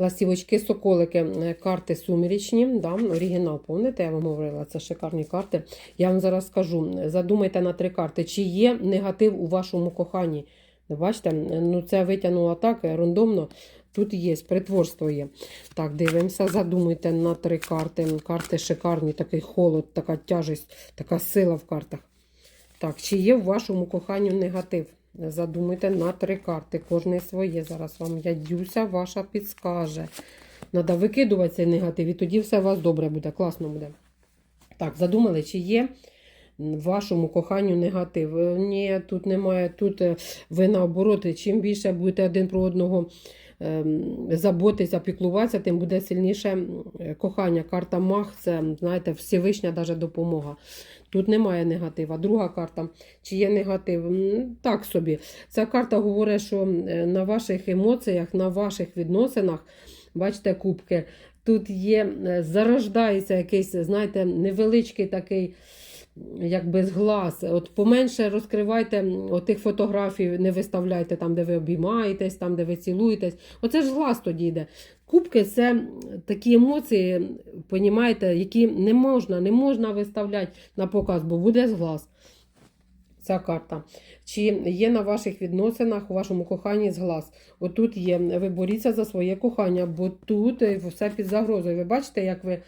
Ластівочки, соколики, е, карти сумірічні. Да, оригінал, пам'ятаєте, я вам говорила, це шикарні карти. Я вам зараз скажу: задумайте на три карти, чи є негатив у вашому коханні. Бачите, ну це витягнула так, е, рандомно. Тут є, притворство є. Так, дивимося, задумуйте на три карти. Карти шикарні, такий холод, така тяжесть, така сила в картах. Так, чи є в вашому коханню негатив? Задумайте на три карти, кожне своє. Зараз вам ядюся ваша підскаже. Треба викидувати цей негатив, і тоді все у вас добре буде, класно буде. Так, задумали, чи є вашому коханню негатив? Е, Ні, тут немає. Тут е, ви наоборот, чим більше будете один про одного ем, заботитися, піклуватися, тим буде сильніше кохання. Карта Мах це, знаєте, Всевишня даже допомога. Тут немає негатива. Друга карта. Чи є негатив? Так собі. Ця карта говорить, що е, на ваших емоціях, на ваших відносинах, бачите, кубки, тут є, зарождається якийсь, знаєте, невеличкий такий. Якби з глаз. От поменше розкривайте тих фотографій, не виставляйте там, де ви обіймаєтесь, там, де ви цілуєтесь. Оце ж глаз тоді йде. Кубки це такі емоції, понімаєте, які не можна, не можна виставляти на показ, бо буде з глаз. Ця карта. Чи є на ваших відносинах, у вашому коханні з глаз? Отут є, ви боріться за своє кохання, бо тут е, все під загрозою. Ви бачите, як ви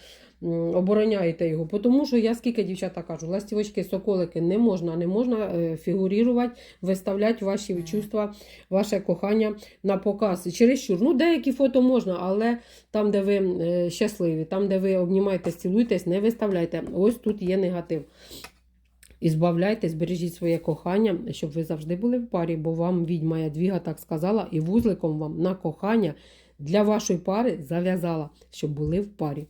обороняєте його. Тому що я скільки дівчата кажу, ластівочки, соколики не можна, не можна е, фігурувати, виставляти ваші чувства, ваше кохання на показ. Чересчур. Ну, деякі фото можна, але там, де ви е, щасливі, там, де ви обнімаєтесь, цілуєтесь, не виставляйте. Ось тут є негатив. І збавляйтесь, бережіть своє кохання, щоб ви завжди були в парі, бо вам відьма Ядвіга так сказала, і вузликом вам на кохання для вашої пари зав'язала, щоб були в парі.